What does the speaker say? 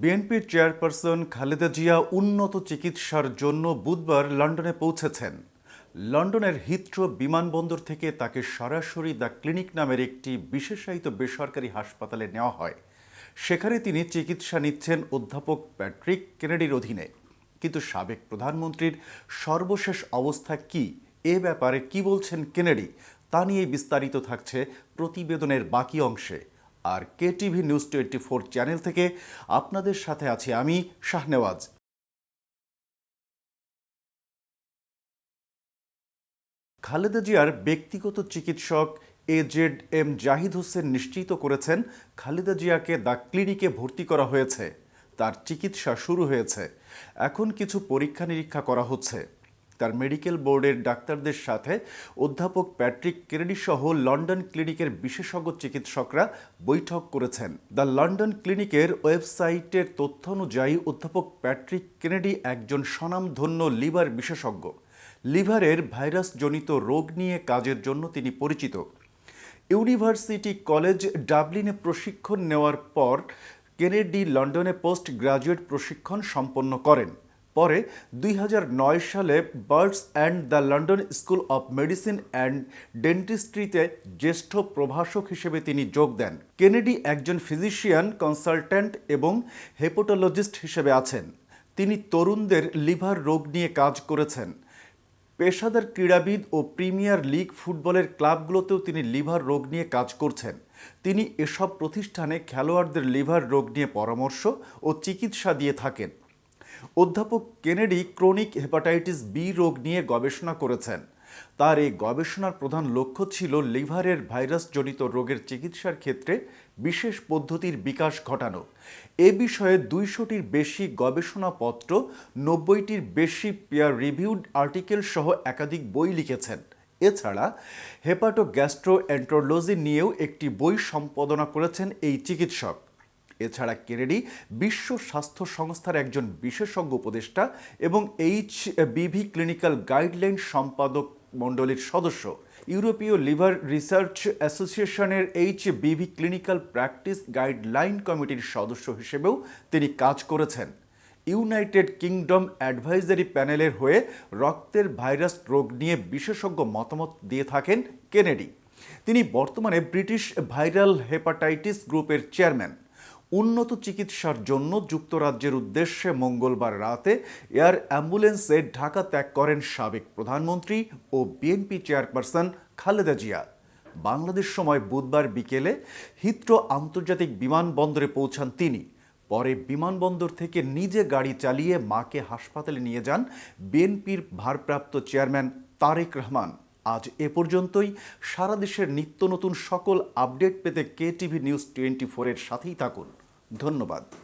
বিএনপির চেয়ারপারসন খালেদা জিয়া উন্নত চিকিৎসার জন্য বুধবার লন্ডনে পৌঁছেছেন। লন্ডনের হিথ্রো বিমানবন্দর থেকে তাকে সরাসরি দ্য ক্লিনিক নামের একটি বিশেষায়িত বেসরকারি হাসপাতালে নেওয়া হয়। সেখানে তিনি চিকিৎসা নিচ্ছেন অধ্যাপক প্যাট্রিক কেনেডির অধীনে। কিন্তু সাবেক প্রধানমন্ত্রীর সর্বশেষ অবস্থা কি, এ ব্যাপারে কি বলছেন কেনেডি, তা নিয়ে বিস্তারিত থাকছে প্রতিবেদনের বাকি অংশে। R K TV news twenty four channel থেকে আপনাদের সাথে আছি আমি শাহনেওয়াজ। খালেদা জিয়ার ব্যক্তিগত চিকিৎসক A Z M Zahid Hossain নিশ্চিত করেছেন খালেদা জিয়াকে দ্য ক্লিনিকে ভর্তি করা হয়েছে। তার চিকিৎসা শুরু হয়েছে। এখন কিছু পরীক্ষা নিরীক্ষা করা হচ্ছে। তার মেডিকেল বোর্ডের ডাক্তারদের সাথে অধ্যাপক প্যাট্রিক কেনেডি সহ লন্ডন ক্লিনিকের বিশেষজ্ঞ চিকিৎসকরা বৈঠক করেছেন। দ্য লন্ডন ক্লিনিকের ওয়েবসাইটের তথ্য অনুযায়ী অধ্যাপক প্যাট্রিক কেনেডি একজন স্বনামধন্য লিভার বিশেষজ্ঞ। লিভারের ভাইরাসজনিত রোগ নিয়ে কাজের জন্য তিনি পরিচিত। ইউনিভার্সিটি কলেজ ডাবলিনে প্রশিক্ষণ নেওয়ার পর কেনেডি লন্ডনে পোস্ট গ্রাজুয়েট প্রশিক্ষণ সম্পন্ন করেন। পরে দুই হাজার নয় সালে Barts and the London school of medicine and ডেন্টিস্ট্রিতে জ্যেষ্ঠ প্রভাষক হিসেবে তিনি যোগ দেন। কেনেডি একজন ফিজিশিয়ান, কনসালট্যান্ট এবং হেপোটোলজিস্ট হিসেবে আছেন। তিনি তরুণদের লিভার রোগ নিয়ে কাজ করেছেন। পেশাদার ক্রীড়াবিদ ও প্রিমিয়ার লিগ ফুটবলের ক্লাবগুলোতেও তিনি লিভার রোগ নিয়ে কাজ করছেন। তিনি এসব প্রতিষ্ঠানে খেলোয়াড়দের লিভার রোগ নিয়ে পরামর্শ ও চিকিৎসা দিয়ে থাকেন। অধ্যাপক কেনেডি ক্রনিক হেপাটাইটিস বি রোগ নিয়ে গবেষণা করেছেন। তার এই গবেষণার প্রধান লক্ষ্য ছিল লিভারের ভাইরাসজনিত রোগের চিকিৎসার ক্ষেত্রে বিশেষ পদ্ধতির বিকাশ ঘটানো। এ বিষয়ে দুইশোটির বেশি গবেষণাপত্র, নব্বইটির বেশি পেয়ার রিভিউড আর্টিকেল সহ একাধিক বই লিখেছেন। এছাড়া হেপাটো গ্যাস্ট্রো নিয়েও একটি বই সম্পাদনা করেছেন এই চিকিৎসক। এছাড়া কেনেডি বিশ্ব স্বাস্থ্য সংস্থার একজন বিশেষজ্ঞ উপদেষ্টা এবং এইচ বিভি ক্লিনিক্যাল গাইডলাইন সম্পাদক মণ্ডলীর সদস্য। ইউরোপীয় লিভার রিসার্চ অ্যাসোসিয়েশনের H BV clinical practice guideline কমিটির সদস্য হিসেবেও তিনি কাজ করেছেন। ইউনাইটেড কিংডম অ্যাডভাইজারি প্যানেলের হয়ে রক্তের ভাইরাস রোগ নিয়ে বিশেষজ্ঞ মতামত দিয়ে থাকেন কেনেডি। তিনি বর্তমানে ব্রিটিশ ভাইরাল হেপাটাইটিস গ্রুপের চেয়ারম্যান। উন্নত চিকিৎসার জন্য যুক্তরাজ্যের উদ্দেশ্যে মঙ্গলবার রাতে এয়ার অ্যাম্বুলেন্সে ঢাকা ত্যাগ করেন সাবেক প্রধানমন্ত্রী ও বিএনপি চেয়ারপারসন খালেদা জিয়া। বাংলাদেশ সময় বুধবার বিকেলে হিথ্রো আন্তর্জাতিক বিমানবন্দরে পৌঁছান তিনি। পরে বিমানবন্দর থেকে নিজে গাড়ি চালিয়ে মাকে হাসপাতালে নিয়ে যান বিএনপির ভারপ্রাপ্ত চেয়ারম্যান তারেক রহমান। আজ এ পর্যন্তই। সারা দেশের নিত্য নতুন সকল আপডেট পেতে কে টিভি নিউজ টোয়েন্টি ফোরের সাথেই থাকুন। ধন্যবাদ।